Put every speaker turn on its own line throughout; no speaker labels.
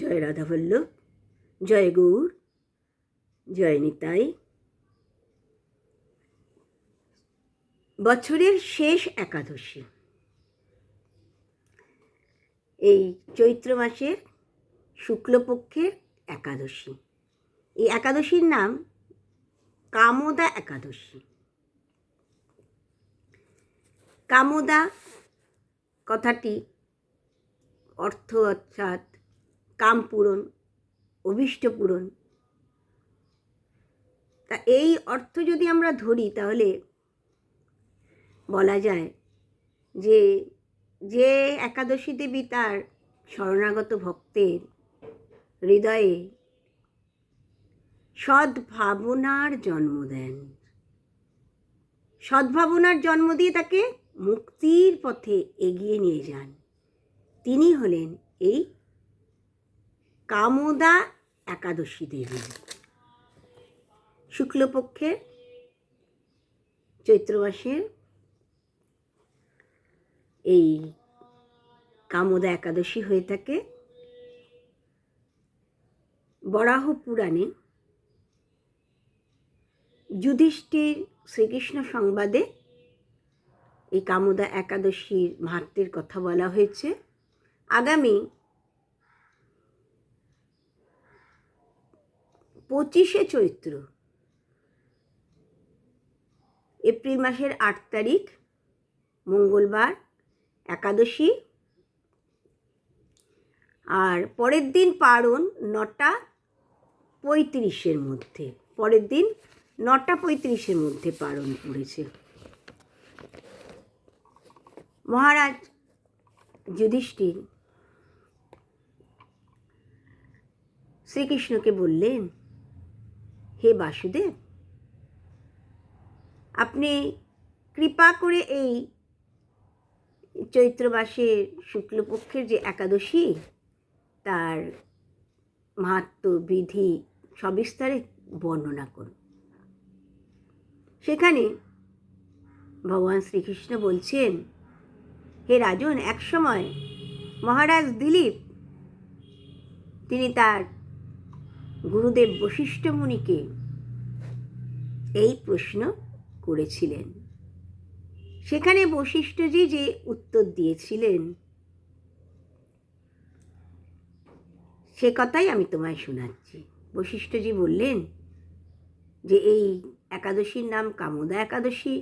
জয় রাধাবল্লভ জয় গৌর জয় নিতাই বছরের শেষ একাদশী এই চৈত্র মাসের শুক্লপক্ষের একাদশী এই একাদশীর নাম কামদা একাদশী কামদা কথাটি অর্থ অর্থাৎ কাম পূরণ অভিষ্ট পূরণ তা এই অর্থ যদি আমরা ধরি তাহলে বলা যায় যে যে একাদশী দেবী তার শরণাগত ভক্তের হৃদয়ে সদ্ভাবনার জন্ম দেন সদ্ভাবনার জন্ম দিয়ে তাকে মুক্তির পথে এগিয়ে নিয়ে যান তিনি হলেন এই কামদা একাদশী দেবী শুক্লপক্ষের চৈত্র মাসের এই কামদা একাদশী হয়ে থাকে বরাহ পুরাণে যুধিষ্ঠির শ্রীকৃষ্ণ সংবাদে এই কামদা একাদশীর মাহাত্মের কথা বলা হয়েছে আগামী পঁচিশে চৈত্র এপ্রিল মাসের আট তারিখ মঙ্গলবার একাদশী আর পরের দিন পারণ নটা পঁয়ত্রিশের মধ্যে পরের দিন নটা পঁয়ত্রিশের মধ্যে পারণ পড়েছে মহারাজ যুধিষ্ঠির শ্রীকৃষ্ণকে বললেন হে বাসুদেব আপনি কৃপা করে এই চৈত্র মাসের শুক্লপক্ষের যে একাদশী তার মাহাত্ম বিধি সবিস্তারে বর্ণনা করুন সেখানে ভগবান শ্রীকৃষ্ণ বলছেন হে রাজন এক সময় মহারাজ দিলীপ তিনি তার গুরুদেব বশিষ্ঠ মুনিকে এই প্রশ্ন করেছিলেন সেখানে বশিষ্ঠজি যে উত্তর দিয়েছিলেন সে কথাই আমি তোমায় শোনাচ্ছি বশিষ্ঠজি বললেন যে এই একাদশীর নাম কামদা একাদশী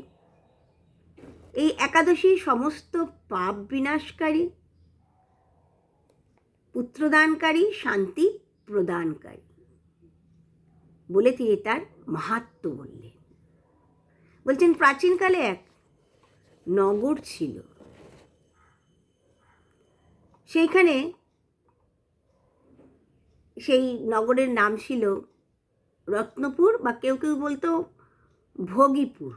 এই একাদশী সমস্ত পাপ বিনাশকারী পুত্রদানকারী শান্তি প্রদানকারী বলে তিনি তার মাহাত্ম বললেন বলছেন প্রাচীনকালে এক নগর ছিল সেইখানে সেই নগরের নাম ছিল রত্নপুর বা কেউ কেউ বলতো ভোগীপুর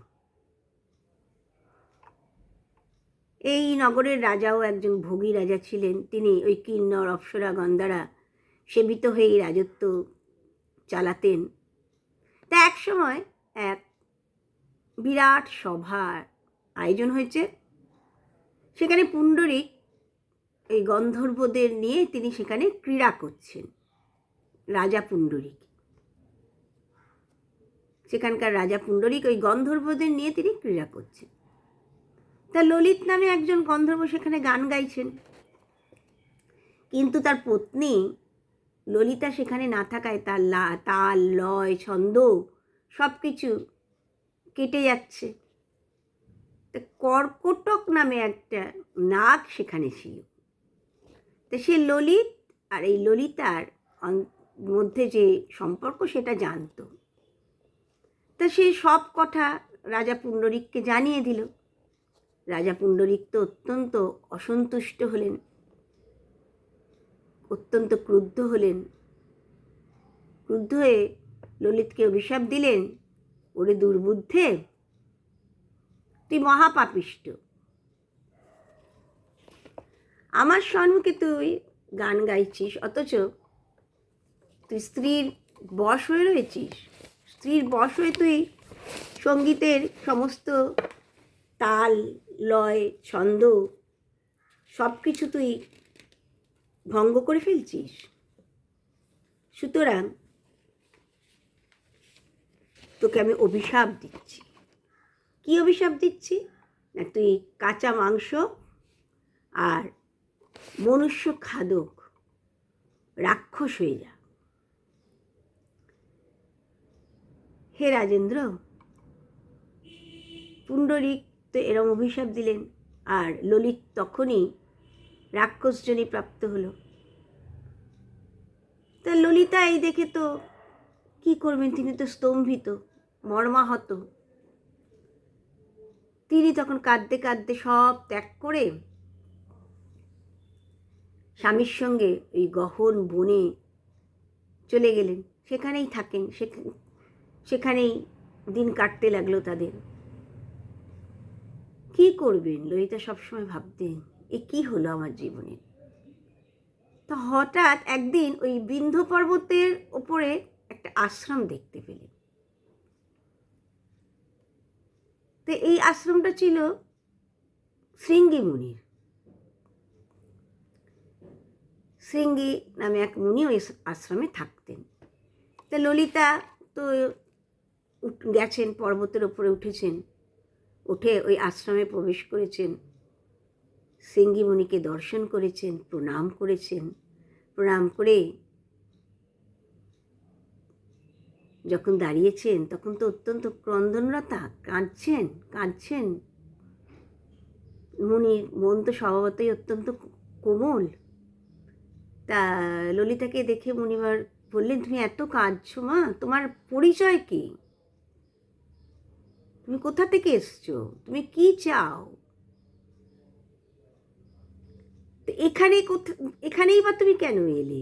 এই নগরের রাজাও একজন ভোগী রাজা ছিলেন তিনি ওই কিন্নর অপ্সরা গন্দারা সেবিত হয়ে রাজত্ব চালাতেন তা এক সময় এক বিরাট সভার আয়োজন হয়েছে সেখানে পুণ্ডরিক এই গন্ধর্বদের নিয়ে তিনি সেখানে ক্রীড়া করছেন রাজা পুণ্ডরিক সেখানকার রাজা পুণ্ডরিক ওই গন্ধর্বদের নিয়ে তিনি ক্রীড়া করছেন তা ললিত নামে একজন গন্ধর্ব সেখানে গান গাইছেন কিন্তু তার পত্নী ললিতা সেখানে না থাকায় তার লা তাল লয় ছন্দ সব কিছু কেটে যাচ্ছে তা কর্কটক নামে একটা নাক সেখানে ছিল তো সে ললিত আর এই ললিতার মধ্যে যে সম্পর্ক সেটা জানত তা সে সব কথা রাজা পুণ্ডরিককে জানিয়ে দিল রাজা পুণ্ডরিক তো অত্যন্ত অসন্তুষ্ট হলেন অত্যন্ত ক্রুদ্ধ হলেন ক্রুদ্ধ হয়ে ললিতকে অভিশাপ দিলেন ওরে দুর্বুদ্ধে তুই মহাপাপিষ্ট আমার সম্মুখে তুই গান গাইছিস অথচ তুই স্ত্রীর বশ হয়ে রয়েছিস স্ত্রীর বশ হয়ে তুই সঙ্গীতের সমস্ত তাল লয় ছন্দ সব কিছু তুই ভঙ্গ করে ফেলছিস সুতরাং তোকে আমি অভিশাপ দিচ্ছি কি অভিশাপ দিচ্ছি না তুই কাঁচা মাংস আর মনুষ্য খাদক রাক্ষস হয়ে যা হে রাজেন্দ্র পুণ্ডরিক তো এরম অভিশাপ দিলেন আর ললিত তখনই রাক্ষস রাক্ষসজনী প্রাপ্ত হলো তা ললিতা এই দেখে তো কি করবেন তিনি তো স্তম্ভিত মর্মাহত তিনি তখন কাঁদতে কাঁদতে সব ত্যাগ করে স্বামীর সঙ্গে ওই গহন বনে চলে গেলেন সেখানেই থাকেন সেখানেই দিন কাটতে লাগলো তাদের কি করবেন ললিতা সবসময় ভাবতেন এ কি হলো আমার জীবনে তো হঠাৎ একদিন ওই বিন্ধ পর্বতের ওপরে একটা আশ্রম দেখতে পেলে তো এই আশ্রমটা ছিল শৃঙ্গি মুনির শৃঙ্গি নামে এক মুনি ওই আশ্রমে থাকতেন তা ললিতা তো গেছেন পর্বতের ওপরে উঠেছেন উঠে ওই আশ্রমে প্রবেশ করেছেন সিঙ্গিমণিকে দর্শন করেছেন প্রণাম করেছেন প্রণাম করে যখন দাঁড়িয়েছেন তখন তো অত্যন্ত ক্রন্দনরতা কাঁদছেন কাঁদছেন মুনির মন তো স্বভাবতই অত্যন্ত কোমল তা ললিতাকে দেখে মুনিবার বললেন তুমি এত কাঁদছো মা তোমার পরিচয় কি তুমি কোথা থেকে এসছো তুমি কি চাও এখানে কোথা এখানেই বা তুমি কেন এলে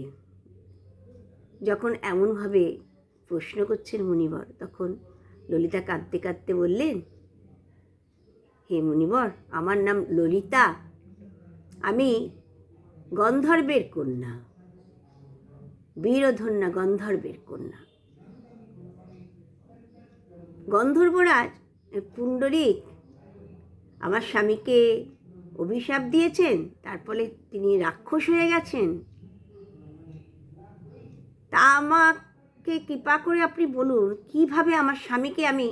যখন এমনভাবে প্রশ্ন করছেন মুনিবর তখন ললিতা কাঁদতে কাঁদতে বললেন হে মুনিবর আমার নাম ললিতা আমি গন্ধর্বের কন্যা বীরধন্যা গন্ধর্বের কন্যা গন্ধর্বরাজ পুণ্ডরিক আমার স্বামীকে অভিশাপ দিয়েছেন তার ফলে তিনি রাক্ষস হয়ে গেছেন তা আমাকে কৃপা করে আপনি বলুন কিভাবে আমার স্বামীকে আমি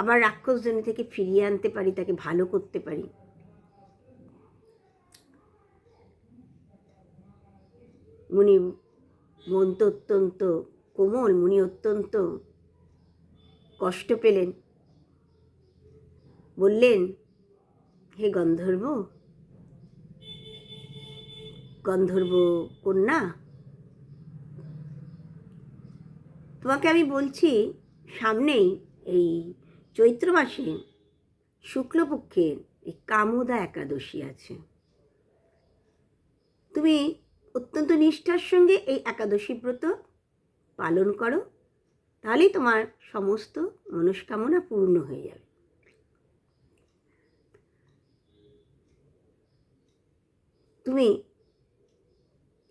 আবার রাক্ষস জমি থেকে ফিরিয়ে আনতে পারি তাকে ভালো করতে পারি মুনি তো অত্যন্ত কোমল মুনি অত্যন্ত কষ্ট পেলেন বললেন হে গন্ধর্ব গন্ধর্ব কন্যা তোমাকে আমি বলছি সামনেই এই চৈত্র মাসে শুক্লপক্ষের এই কামোদা একাদশী আছে তুমি অত্যন্ত নিষ্ঠার সঙ্গে এই একাদশী ব্রত পালন করো তাহলেই তোমার সমস্ত মনস্কামনা পূর্ণ হয়ে যাবে তুমি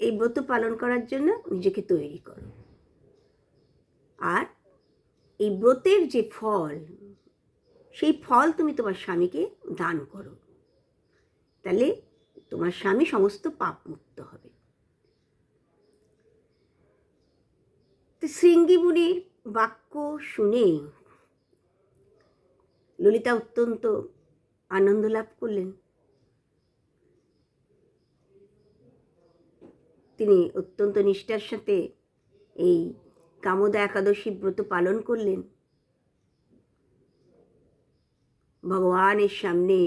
এই ব্রত পালন করার জন্য নিজেকে তৈরি করো আর এই ব্রতের যে ফল সেই ফল তুমি তোমার স্বামীকে দান করো তাহলে তোমার স্বামী সমস্ত পাপ মুক্ত হবে তো শৃঙ্গিমুনির বাক্য শুনে ললিতা অত্যন্ত আনন্দ লাভ করলেন তিনি অত্যন্ত নিষ্ঠার সাথে এই কামদা একাদশী ব্রত পালন করলেন ভগবানের সামনে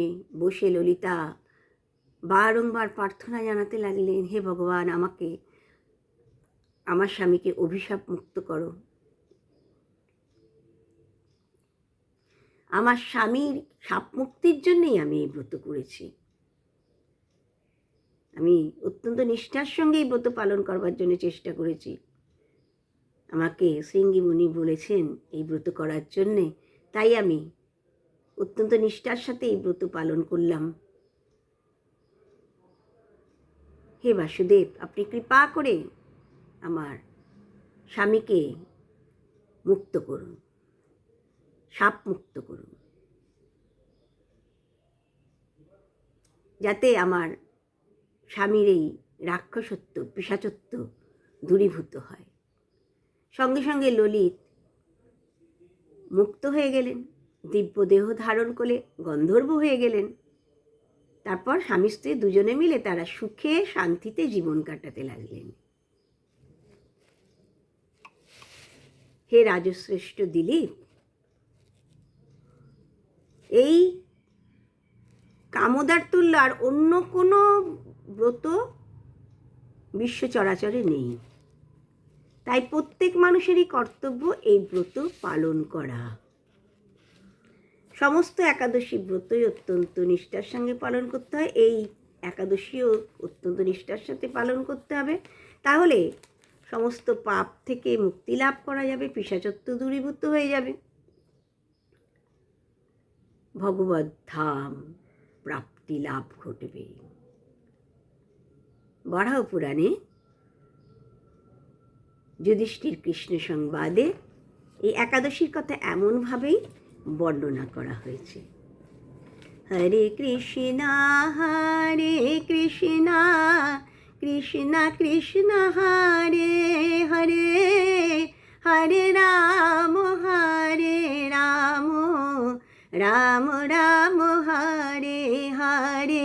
বসে ললিতা বারংবার প্রার্থনা জানাতে লাগলেন হে ভগবান আমাকে আমার স্বামীকে অভিশাপ মুক্ত করো আমার স্বামীর সাপ মুক্তির জন্যেই আমি এই ব্রত করেছি আমি অত্যন্ত নিষ্ঠার সঙ্গেই ব্রত পালন করবার জন্য চেষ্টা করেছি আমাকে সিঙ্গি মুনি বলেছেন এই ব্রত করার জন্যে তাই আমি অত্যন্ত নিষ্ঠার সাথে এই ব্রত পালন করলাম হে বাসুদেব আপনি কৃপা করে আমার স্বামীকে মুক্ত করুন সাপ মুক্ত করুন যাতে আমার স্বামীর এই রাক্ষসত্ব পেশাচত্ব দূরীভূত হয় সঙ্গে সঙ্গে ললিত মুক্ত হয়ে গেলেন দিব্য দেহ ধারণ করে গন্ধর্ব হয়ে গেলেন তারপর স্বামী স্ত্রী দুজনে মিলে তারা সুখে শান্তিতে জীবন কাটাতে লাগলেন হে রাজশ্রেষ্ঠ দিলীপ এই কামদার আর অন্য কোনো ব্রত বিশ্ব চরাচরে নেই তাই প্রত্যেক মানুষেরই কর্তব্য এই ব্রত পালন করা সমস্ত একাদশী ব্রতই অত্যন্ত নিষ্ঠার সঙ্গে পালন করতে হয় এই একাদশীও অত্যন্ত নিষ্ঠার সাথে পালন করতে হবে তাহলে সমস্ত পাপ থেকে মুক্তি লাভ করা যাবে পিসাচত্ব দূরীভূত হয়ে যাবে ভগবত ধাম প্রাপ্তি লাভ ঘটবে বরাহ পুরাণে যুধিষ্ঠির কৃষ্ণ সংবাদে এই একাদশীর কথা এমনভাবেই বর্ণনা করা হয়েছে হরে কৃষ্ণা হরে কৃষ্ণা কৃষ্ণা কৃষ্ণ হরে হরে হরে রাম হরে রাম রাম রাম হরে হরে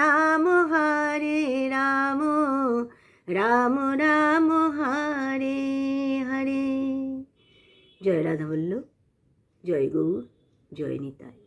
রাম হরে রাম রাম রাম হরে হরে জয় রাধা বল্ল জয় গৌর জয় নিতাই